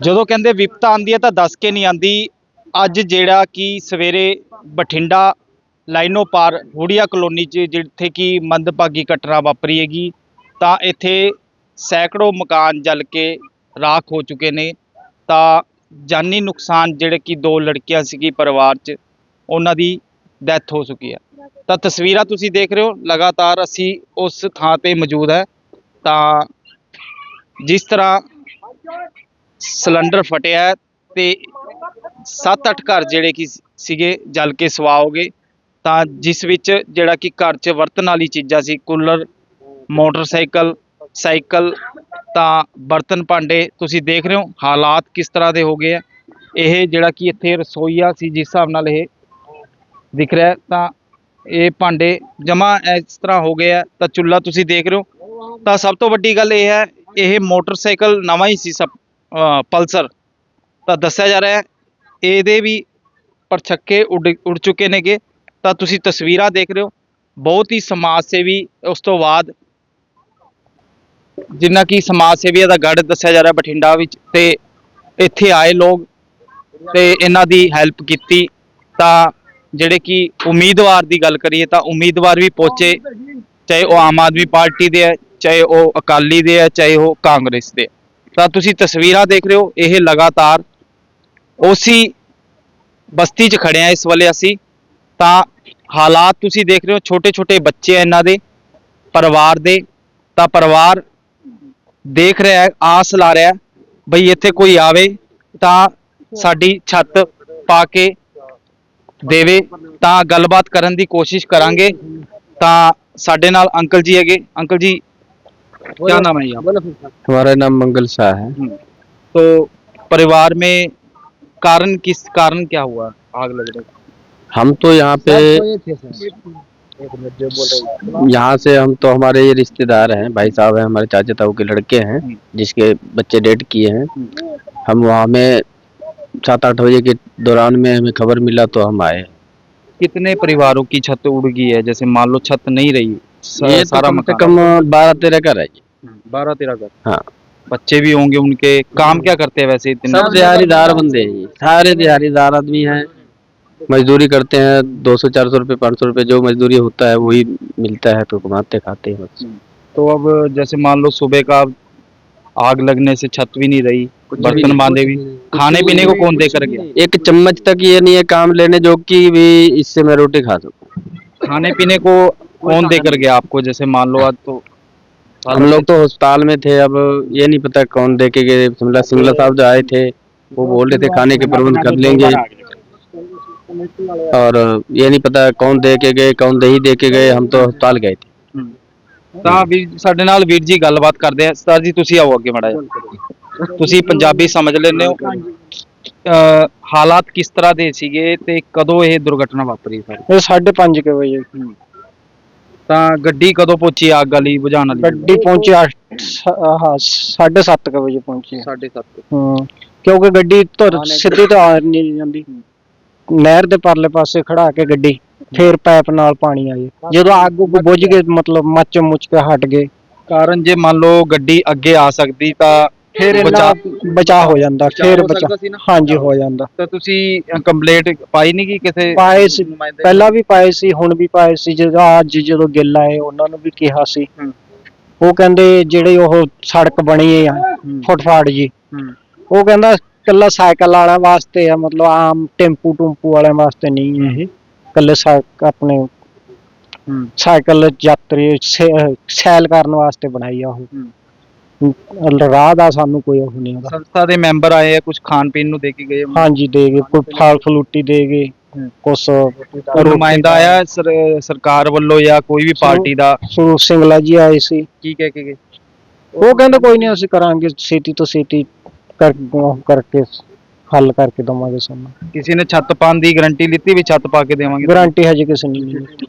ਜਦੋਂ ਕਹਿੰਦੇ ਵਿਪਤਾ ਆਂਦੀ ਹੈ ਤਾਂ ਦੱਸ ਕੇ ਨਹੀਂ ਆਂਦੀ ਅੱਜ ਜਿਹੜਾ ਕਿ ਸਵੇਰੇ ਬਠਿੰਡਾ ਲਾਈਨੋ ਪਾਰ ਹੁੜੀਆ ਕਲੋਨੀ 'ਚ ਜਿੱਥੇ ਕਿ ਮੰਦਭਾਗੀ ਘਟਨਾ ਵਾਪਰੀ ਹੈਗੀ, ਤਾਂ ਇੱਥੇ ਸੈਂਕੜੋ ਮਕਾਨ ਜਲ ਕੇ ਰਾਖ ਹੋ ਚੁੱਕੇ ਨੇ। ਤਾਂ ਜਾਨੀ ਨੁਕਸਾਨ ਜਿਹੜੇ ਕਿ ਦੋ ਲੜਕੀਆਂ ਸੀਗੀ ਪਰਿਵਾਰ 'ਚ, ਉਹਨਾਂ ਦੀ ਡੈਥ ਹੋ ਚੁੱਕੀ ਹੈ। ਤਾਂ ਤਸਵੀਰਾਂ ਤੁਸੀਂ ਦੇਖ ਰਹੇ ਹੋ, ਲਗਾਤਾਰ ਅਸੀਂ ਉਸ ਥਾਂ ਤੇ ਮੌਜੂਦ ਹੈ। ਤਾਂ ਜਿਸ ਤਰ੍ਹਾਂ ਸਿਲੰਡਰ ਫਟਿਆ ਹੈ ਤੇ 7-8 ਘਰ ਜਿਹੜੇ ਕਿ ਸੀਗੇ, ਜਲ ਕੇ ਸਵਾ ਹੋ ਗਏ। ਤਾਂ ਜਿਸ ਵਿੱਚ ਜਿਹੜਾ ਕਿ ਘਰ 'ਚ ਵਰਤਣ ਵਾਲੀ ਚੀਜ਼ਾਂ ਸੀ, ਕੂਲਰ, ਮੋਟਰਸਾਈਕਲ, ਸਾਈਕਲ, ਤਾਂ ਬਰਤਨ ਭਾਂਡੇ, ਤੁਸੀਂ ਦੇਖ ਰਹੇ ਹੋ ਹਾਲਾਤ ਕਿਸ ਤਰ੍ਹਾਂ ਦੇ ਹੋ ਗਏ ਆ। ਇਹ ਜਿਹੜਾ ਕਿ ਇੱਥੇ ਰਸੋਈਆ ਸੀ, ਜਿਸ ਹਿਸਾਬ ਨਾਲ ਇਹ ਦਿਖ ਰਿਹਾ ਤਾਂ ਇਹ ਭਾਂਡੇ ਜਮਾ ਇਸ ਤਰ੍ਹਾਂ ਹੋ ਗਏ ਆ। ਤਾਂ ਚੁੱਲ੍ਹਾ ਤੁਸੀਂ ਦੇਖ ਰਹੇ ਹੋ। ਤਾਂ ਸਭ ਤੋਂ ਵੱਡੀ ਗੱਲ ਇਹ ਹੈ, ਇਹ ਮੋਟਰਸਾਈਕਲ ਨਵਾਂ ਹੀ ਸੀ ਸਭ ਪਲਸਰ। ਤਾਂ ਦੱਸਿਆ ਜਾ ਰਿਹਾ ਹੈ, ਇਹਦੇ ਵੀ ਪਰਛੱਕੇ ਉੱਡ ਉੱਡ ਚੁੱਕੇ ਨੇਗੇ। ਤਾਂ ਤੁਸੀਂ ਤਸਵੀਰਾਂ ਦੇਖ ਰਹੇ ਹੋ, ਬਹੁਤ ਹੀ ਸਮਾਜ ਸੇਵੀ ਉਸ ਤੋਂ ਬਾਅਦ ਜਿੰਨਾ ਕਿ ਸਮਾਜ ਸੇਵੀਆਂ ਦਾ ਗੜ ਦੱਸਿਆ ਜਾ ਰਿਹਾ ਬਠਿੰਡਾ ਵਿੱਚ, ਤੇ ਇੱਥੇ ਆਏ ਲੋਕ ਤੇ ਇਹਨਾਂ ਦੀ ਹੈਲਪ ਕੀਤੀ। ਤਾਂ ਜਿਹੜੇ ਕਿ ਉਮੀਦਵਾਰ ਦੀ ਗੱਲ ਕਰੀਏ ਤਾਂ ਉਮੀਦਵਾਰ ਵੀ ਪਹੁੰਚੇ, ਚਾਹੇ ਉਹ ਆਮ ਆਦਮੀ ਪਾਰਟੀ ਦੇ ਹੈ, ਚਾਹੇ ਉਹ ਅਕਾਲੀ ਦੇ ਹੈ, ਚਾਹੇ ਉਹ ਕਾਂਗਰਸ ਦੇ ਹੈ। ਤਾਂ ਤੁਸੀਂ ਤਸਵੀਰਾਂ ਦੇਖ ਰਹੇ ਹੋ, ਇਹ ਲਗਾਤਾਰ ਉਸੀ ਬਸਤੀ 'ਚ ਖੜੇ ਆ, ਇਸ ਵੇਲੇ ਅਸੀਂ। ਤਾਂ ਹਾਲਾਤ ਤੁਸੀਂ ਦੇਖ ਰਹੇ ਹੋ ਛੋਟੇ ਛੋਟੇ ਬੱਚੇ ਆ ਇਹਨਾਂ ਦੇ, ਪਰਿਵਾਰ ਦੇ। ਤਾਂ ਪਰਿਵਾਰ ਦੇਖ ਰਿਹਾ ਹੈ, ਆਸ ਲਾ ਰਿਹਾ ਹੈ, ਬਈ ਇੱਥੇ ਕੋਈ ਆਵੇ ਤਾਂ ਸਾਡੀ ਛੱਤ ਪਾ ਕੇ ਦੇਵੇ। ਤਾਂ ਗੱਲਬਾਤ ਕਰਨ ਦੀ ਕੋਸ਼ਿਸ਼ ਕਰਾਂਗੇ। ਤਾਂ ਸਾਡੇ ਨਾਲ ਅੰਕਲ ਜੀ ਹੈਗੇ। ਅੰਕਲ ਜੀ क्या नाम है हमारा नाम मंगल शाह है। हम्म। तो परिवार में कारण किस कारण क्या हुआ? आग लगने का हम तो यहाँ पे यहाँ से हम तो हमारे ये रिश्तेदार हैं भाई साहब हैं हमारे चाचा ताऊ के लड़के हैं हम्म। जिसके बच्चे डेट किए हैं। हम्म। हम वहाँ में सात आठ बजे के दौरान में हमें खबर मिला तो हम आए। कितने परिवारों की छत उड़ गई है? जैसे मान लो छत नहीं रही ये तो सारा कम से कम बारह तेरह घर है बारह तेरह घर। हाँ। बच्चे भी होंगे उनके। काम क्या करते हैं वैसे इतने? सब दिहाड़ीदार बंदे हैं सारे दिहाड़ीदार आदमी हैं। मजदूरी करते हैं दो सौ चार सौ रुपये पाँच सौ रुपये। जो मजदूरी होता है वही मिलता है तो कमाते खाते हैं बस। तो अब जैसे मान लो सुबह का आग लगने से छत भी नहीं रही बर्तन बांधे भी। खाने पीने को कौन देकर गया? एक चम्मच तक ये नहीं है काम लेने जो कि भी इससे मैं रोटी खा सकूँ। खाने पीने को कौन दे कर गया आपको जैसे मान लो आज तो हम लोग तो अस्पताल में थे अब ये नहीं पता कौन दे के गए शिमला सिंगला साहब जो आए थे वो बोल रहे थे खाने के प्रबंध कर लेंगे और ये नहीं पता कौन दे के गए कौन दही दे के गए हम तो अस्पताल गए थे ਤਾਂ ਵੀਰ ਸਾਡੇ ਨਾਲ ਵੀਰ ਜੀ ਗੱਲਬਾਤ ਕਰਦੇ ਆ ਸਰ ਜੀ ਤੁਸੀਂ ਆਓ ਅੱਗੇ ਮੜਾ ਤੁਸੀਂ ਪੰਜਾਬੀ ਸਮਝ ਲੈਂਦੇ ਹੋ ਅਹ ਹਾਲਾਤ ਕਿਸ ਤਰ੍ਹਾਂ ਦੇ ਸੀਗੇ ਤੇ ਕਦੋਂ ਇਹ ਦੁਰਘਟਨਾ ਵਾਪਰੀ ਸਰ ਇਹ 5:30 ਕੇ ਵਜੇ ਤਾਂ ਗੱਡੀ ਕਦੋਂ ਪਹੁੰਚੀ ਅੱਗ ਵਾਲੀ ਬੁਝਾਉਣ ਵਾਲੀ? ਗੱਡੀ ਪਹੁੰਚੀ ਆਹ 7:30 ਕੇ ਵਜੇ ਪਹੁੰਚੀ। 7:30 ਹੂੰ ਕਿਉਂਕਿ ਗੱਡੀ ਧੁਰ ਸਿੱਧੀ ਤਾਂ ਆ ਨਹੀਂ ਜਾਂਦੀ। ਨਹਿਰ ਦੇ ਪਰਲੇ ਪਾਸੇ ਖੜਾ ਕੇ ਗੱਡੀ ਫੇਰ ਪਾਈਪ ਨਾਲ ਪਾਣੀ ਆਈ। ਜਦੋਂ ਅੱਗ ਉੱਗ ਬੁਝ ਗਏ ਮਤਲਬ ਮੱਚ ਮੁੱਚ ਕੇ ਹਟ ਗਏ। ਕਾਰਨ ਜੇ ਮੰਨ ਲਓ ਗੱਡੀ ਅੱਗੇ ਆ ਸਕਦੀ ਤਾਂ ਫੇਰ ਬਚਾ ਇਹਨਾਂ ਬਚਾ ਹੋ ਜਾਂਦਾ ਬਚਾਅ ਫੇਰ ਹੋ ਬਚਾ ਸਕਦਾ ਸੀ ਨਾ? ਹਾਂਜੀ ਹੋ ਜਾਂਦਾ ਤਾਂ ਤੁਸੀਂ ਕੰਪਲੇਂਟ ਪਾਈ ਨਹੀਂ ਕਿ ਕਿਸੇ ਪਾਏ ਸੀ ਨੁਮਾਇੰਦੇ? ਪਹਿਲਾਂ ਵੀ ਪਾਏ ਸੀ ਹੁਣ ਵੀ ਪਾਏ ਸੀ ਜਦੋਂ ਅੱਜ ਜਦੋਂ ਗਿੱਲ ਆਏ ਉਹਨਾਂ ਨੂੰ ਵੀ ਕਿਹਾ ਸੀ ਹੂੰ। ਉਹ ਕਹਿੰਦੇ ਜਿਹੜੇ ਉਹ ਸੜਕ ਬਣੀ ਆ ਹੂੰ। ਫੁੱਟਫਾਟ ਜੀ ਹੂੰ। ਉਹ ਕਹਿੰਦਾ ਕੱਲਾ ਸਾਈਕਲ ਵਾਲਿਆਂ ਵਾਸਤੇ ਆ ਮਤਲਬ ਆਮ ਟੈਂਪੂ ਟੂੰਪੂ ਵਾਲਿਆਂ ਵਾਸਤੇ ਨਹੀਂ ਇਹ ਕੱਲੇ ਸਾਈਕ ਆਪਣੇ ਹੂੰ। ਸਾਈਕਲ ਯਾਤਰੀ ਸੈ- ਸੈਲ ਕਰਨ ਵਾਸਤੇ ਬਣਾਈ ਆ ਉਹ ਰਾਹ ਦਾ ਸਾਨੂੰ ਕੋਈ ਉਹ ਨਹੀਂ ਉਹਦਾ ਸੰਸਥਾ ਦੇ ਮੈਂਬਰ ਆਏ ਆ ਕੁਝ ਖਾਣ ਪੀਣ ਨੂੰ ਦੇ ਕੇ ਗਏ। ਹਾਂਜੀ ਦੇ ਗਏ ਕੋਈ ਫਲ ਫਲੂਟੀ ਦੇ ਗਏ ਹੂੰ। ਕੁਛ ਨੁਮਾਇੰਦਾ ਆਇਆ ਸਰ- ਸਰਕਾਰ ਵੱਲੋਂ ਜਾਂ ਕੋਈ ਵੀ ਪਾਰਟੀ ਦਾ? ਸੁਰੂ ਸਿੰਘਲਾ ਜੀ ਆਏ ਸੀ। ਕੀ ਕਹਿ ਕੇ ਗਏ? ਉਹ ਕਹਿੰਦੇ ਕੋਈ ਨਹੀਂ ਅਸੀਂ ਕਰਾਂਗੇ ਛੇਤੀ ਤੋਂ ਛੇਤੀ ਕਰ ਉਹ ਕਰਕੇ ਹੱਲ ਕਰਕੇ ਦਵਾਂਗੇ ਸਾਨੂੰ। ਕਿਸੇ ਨੇ ਛੱਤ ਪਾਉਣ ਦੀ ਗਾਰੰਟੀ ਲਿੱਤੀ ਵੀ ਛੱਤ ਪਾ ਕੇ ਦੇਵਾਂਗੇ? ਗਾਰੰਟੀ ਹਜੇ ਕਿਸੇ ਨੇ ਨਹੀਂ ਦਿੱਤੀ।